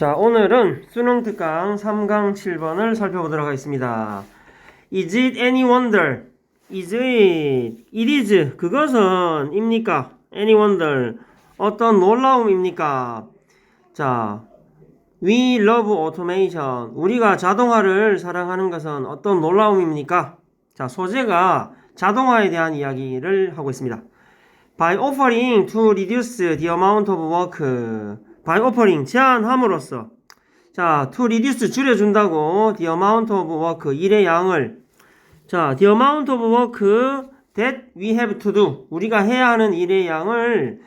자, 오늘은 수능 특강 3강 7번을 살펴보도록 하겠습니다. Is it any wonder? Is it? It is. 그것은 입니까? Any wonder. 어떤 놀라움입니까? 자, We love automation. 우리가 자동화를 사랑하는 것은 어떤 놀라움입니까? 자, 소재가 자동화에 대한 이야기를 하고 있습니다. By offering to reduce the amount of work. By offering 제한함으로써 자, to reduce 줄여준다고 the amount of work 일의 양을 자, the amount of work that we have to do 우리가 해야 하는 일의 양을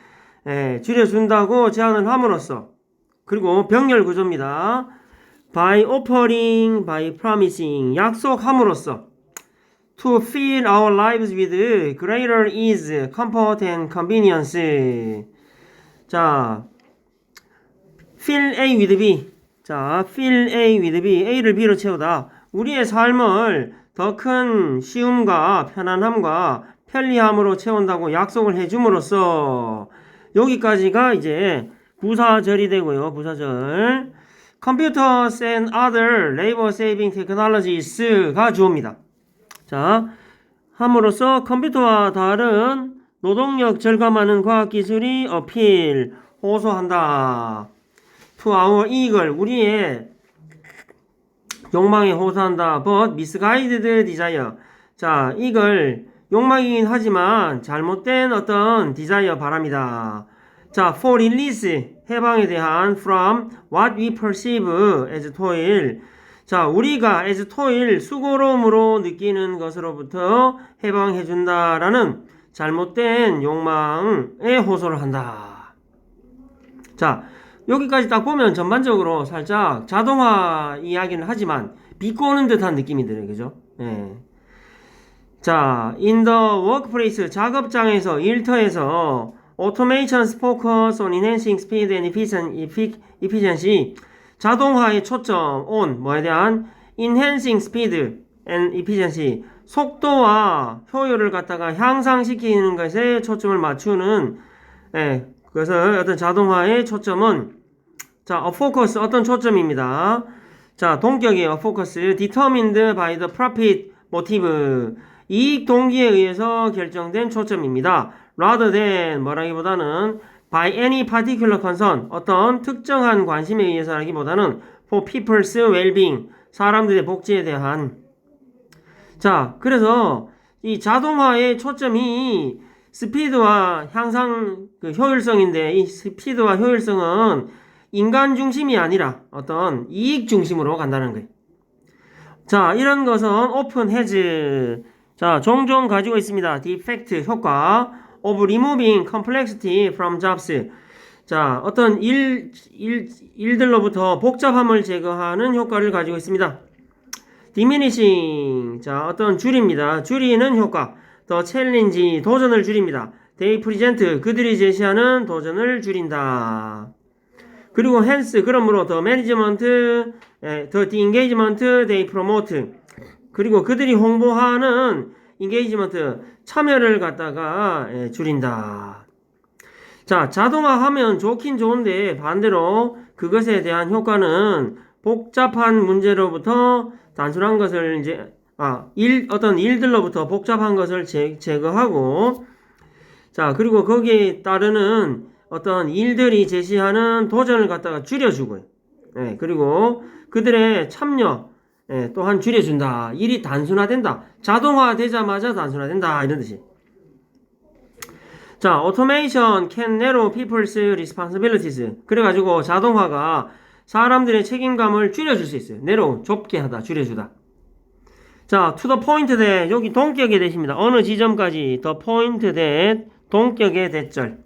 예, 줄여준다고 제안을 함으로써 그리고 병렬 구조입니다. by offering, by promising 약속함으로써 to fill our lives with greater ease, comfort and convenience. 자, fill A with B. 자, fill A with B. A를 B로 채우다. 우리의 삶을 더 큰 쉬움과 편안함과 편리함으로 채운다고 약속을 해줌으로써 여기까지가 이제 부사절이 되고요. 부사절. Computers and other labor saving technologies가 주어입니다. 자, 함으로써 컴퓨터와 다른 노동력 절감하는 과학기술이 어필, 호소한다. To our eagle, 우리의 욕망에 호소한다. But misguided desire. 자, 이걸 욕망이긴 하지만 잘못된 어떤 desire 바랍니다. 자, for release, 해방에 대한 from what we perceive as toil. 자, 우리가 as toil, 수고로움으로 느끼는 것으로부터 해방해 준다라는 잘못된 욕망에 호소를 한다. 자, 여기까지 딱 보면 전반적으로 살짝 자동화 이야기는 하지만 비꼬는 듯한 느낌이 들어요. 그죠? 예. 자, in the workplace, 작업장에서, 일터에서 automation's focus on enhancing speed and efficien- efficiency. 자동화의 초점 on 뭐에 대한 enhancing speed and efficiency 속도와 효율을 갖다가 향상시키는 것에 초점을 맞추는 예, 그래서 어떤 자동화의 초점은 자, focus 어떤 초점입니다. 자, a focus determined by the profit motive 이익 동기에 의해서 결정된 초점입니다. rather than 뭐라기보다는 by any particular concern 어떤 특정한 관심에 의해서라기보다는 for people's well-being 사람들의 복지에 대한 자 그래서 이 자동화의 초점이 스피드와 향상 그 효율성인데 이 스피드와 효율성은 인간 중심이 아니라 어떤 이익 중심으로 간다는 거예요. 자 이런 것은 오픈 해즈 자 종종 가지고 있습니다. 디펙트 효과 of removing complexity from jobs. 자, 어떤 일, 일, 일들로부터 복잡함을 제거하는 효과를 가지고 있습니다. diminishing. 자, 어떤 줄입니다. 줄이는 효과. 더 챌린지, 도전을 줄입니다. they present. 그들이 제시하는 도전을 줄인다. 그리고 hence, 그러므로 더 매니지먼트, 더 디인게이지먼트, they promote. 그리고 그들이 홍보하는 인게이지먼트 참여를 갖다가 예, 줄인다. 자, 자동화하면 좋긴 좋은데 반대로 그것에 대한 효과는 복잡한 문제로부터 단순한 것을 이제 아, 일 어떤 일들로부터 복잡한 것을 제, 제거하고 자, 그리고 거기에 따르는 어떤 일들이 제시하는 도전을 갖다가 줄여주고요. 예, 그리고 그들의 참여 예, 또한 줄여준다. 일이 단순화된다. 자동화 되자마자 단순화된다. 이런 뜻이. 자, automation can narrow people's responsibilities. 그래가지고 자동화가 사람들의 책임감을 줄여줄 수 있어요. narrow, 좁게 하다, 줄여주다. 자, to the point that, 여기 동격의 대십니다. 어느 지점까지, the point that, 동격의 대절.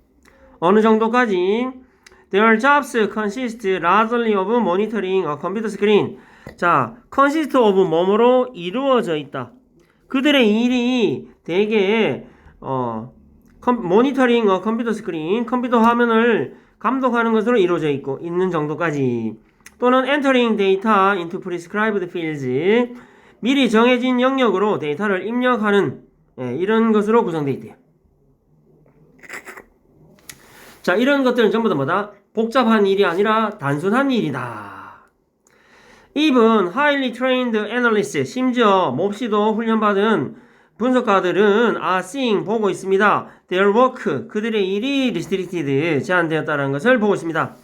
어느 정도까지, their jobs consist largely of monitoring a computer screen. 자, consist of 뭐뭐로 이루어져 있다. 그들의 일이 대개 어 모니터링 어 컴퓨터 스크린 컴퓨터 화면을 감독하는 것으로 이루어져 있고 있는 정도까지 또는 entering data into prescribed fields 미리 정해진 영역으로 데이터를 입력하는 예, 이런 것으로 구성되어 있대요. 자, 이런 것들은 전부 다 뭐다? 복잡한 일이 아니라 단순한 일이다. even highly trained analysts, 심지어 몹시도 훈련받은 분석가들은 are seeing 보고 있습니다. Their work 그들의 일이 restricted 제한되었다는 것을 보고 있습니다.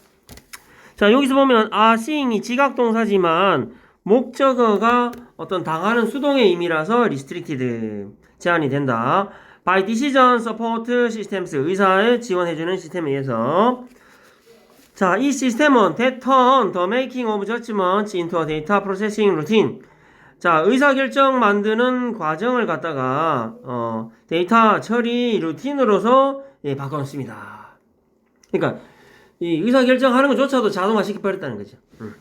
자 여기서 보면 are seeing이 지각동사지만 목적어가 어떤 당하는 수동의 의미라서 restricted 제한이 된다. by decision support systems 의사에 지원해주는 시스템에 의해서 자, 이 시스템은 turn the making of judgments into a data processing routine. 자, 의사결정 만드는 과정을 갖다가 어, 데이터 처리 루틴으로서 예, 바꿔놓습니다. 그러니까 이 의사결정하는 것조차도 자동화 시켜버렸다는 거죠. 음.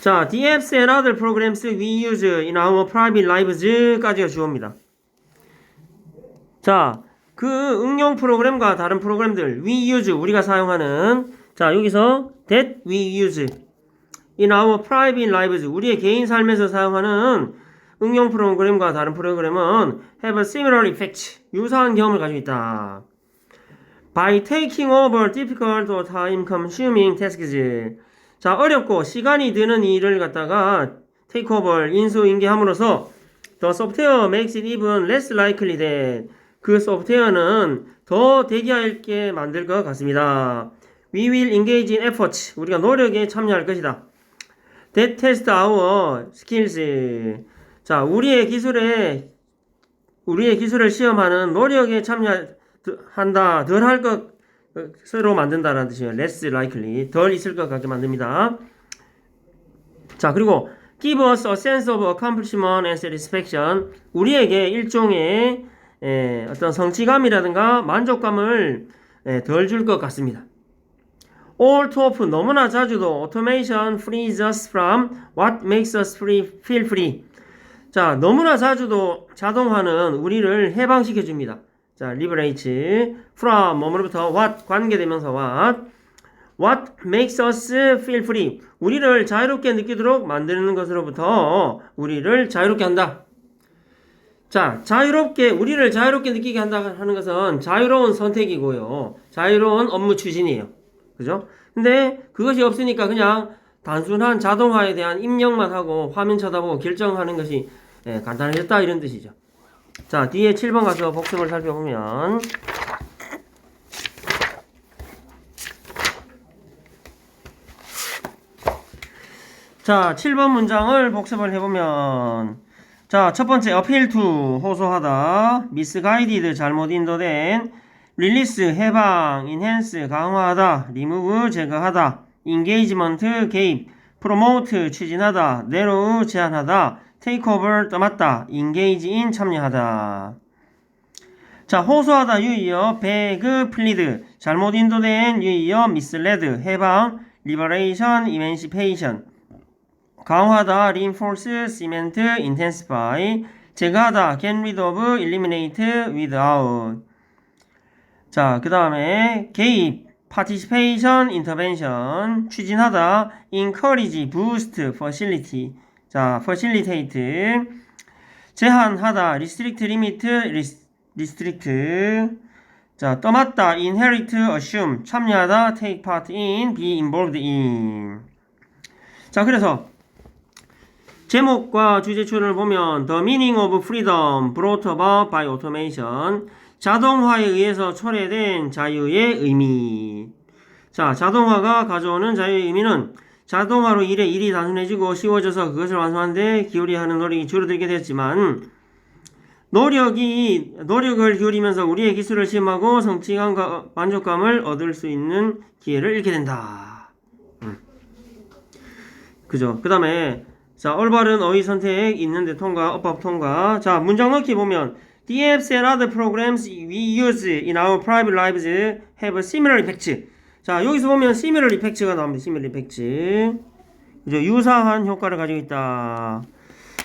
자, DFs and other programs we use in our private lives 까지가 주어입니다. 자, 그 응용 프로그램과 다른 프로그램들 we use 우리가 사용하는 자 여기서 that we use in our private lives 우리의 개인 삶에서 사용하는 응용 프로그램과 다른 프로그램은 have a similar effect 유사한 경험을 가지고 있다. By taking over difficult or time consuming tasks 자 어렵고 시간이 드는 일을 갖다가 over 인수인계함으로써 the software makes it even less likely that 그 소프트웨어는 더 대기할게 만들 것 같습니다. We will engage in efforts. 우리가 노력에 참여할 것이다. That test our skills. 자, 우리의 기술에 우리의 기술을 시험하는 노력에 참여한다. 덜 할 것 으로 만든다라는 뜻이에요. less likely. 덜 있을 것 같게 만듭니다. 자, 그리고 give us a sense of accomplishment and satisfaction. 우리에게 일종의 예, 어떤 성취감이라든가 만족감을 예, 덜줄 것 같습니다. All too often 너무나 자주도 automation frees us from what makes us free, feel free. 자, 너무나 자주도 자동화는 우리를 해방시켜 줍니다. 자, liberate from 뭐뭐로부터 what 관계대명사 what what makes us feel free. 우리를 자유롭게 느끼도록 만드는 것으로부터 우리를 자유롭게 한다. 자, 자유롭게, 우리를 자유롭게 느끼게 한다 하는 것은 자유로운 선택이고요. 자유로운 업무 추진이에요. 그죠? 근데 그것이 없으니까 그냥 단순한 자동화에 대한 입력만 하고 화면 쳐다보고 결정하는 것이 예, 간단해졌다 이런 뜻이죠. 자, 뒤에 7번 가서 복습을 살펴보면 자, 7번 문장을 복습을 해보면 자, 첫 번째 appeal to 호소하다, misguided 잘못 인도된, release 해방, enhance 강화하다, remove 제거하다, engagement 개입, promote 추진하다, narrow 제한하다, take over 떠맡다, engage in 참여하다. 자, 호소하다 유의어, beg, plead, 잘못 인도된 유의어, misled, 해방, liberation, emancipation. 강화하다, reinforce, cement, intensify. 제거하다, get rid of, eliminate, without. 자, 그 다음에 개입, participation, intervention. 추진하다, encourage, boost, facility. 자, facilitate. 제한하다, restrict, limit, restrict. 자, 떠맡다, inherit, assume. 참여하다, take part in, be involved in. 자, 그래서 제목과 주제출을 보면 The meaning of freedom brought about by automation 자동화에 의해서 초래된 자유의 의미 자 자동화가 가져오는 자유의 의미는 자동화로 일에 일이 단순해지고 쉬워져서 그것을 완성하는데 기울여야 하는 노력이 줄어들게 됐지만 노력이 노력을 기울이면서 우리의 기술을 시험하고 성취감과 만족감을 얻을 수 있는 기회를 잃게 된다. 음. 그죠? 그 다음에 자, 올바른 어휘 선택 있는데 통과, 어법 통과. 자, 문장 넣기 보면 DFs and other programs we use in our private lives have a similar effect. 자, 여기서 보면 similar effect가 나옵니다. similar effect. 그죠? 유사한 효과를 가지고 있다.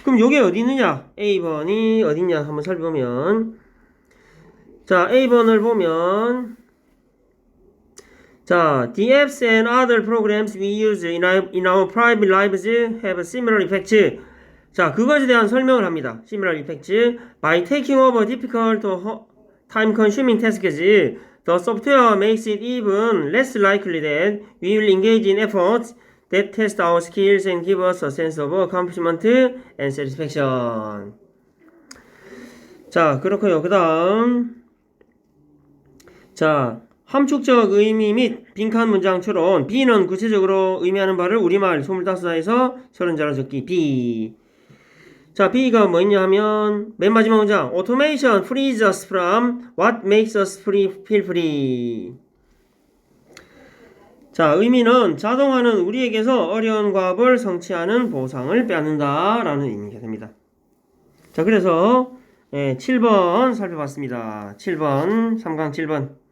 그럼 요게 어디 있느냐? A번이 어디 있냐? 한번 살펴보면 자, A번을 보면 자, the apps and other programs we use in our, in our private lives have similar effects. 자, 그것에 대한 설명을 합니다. Similar effects by taking over difficult or time consuming tasks. The software makes it even less likely that we will engage in efforts that test our skills and give us a sense of accomplishment and satisfaction. 자, 그렇고요. 그 다음. 자, 함축적 의미 및 빈칸 문장처럼 B는 구체적으로 의미하는 바를 우리말 25자에서 30자로 적기 B. 자, B가 뭐있냐 하면 맨 마지막 문장 Automation frees us from what makes us free, feel free. 자, 의미는 자동화는 우리에게서 어려운 과업을 성취하는 보상을 빼앗는다 라는 의미가 됩니다. 자, 그래서 예, 7번 살펴봤습니다. 7번, 3강 7번.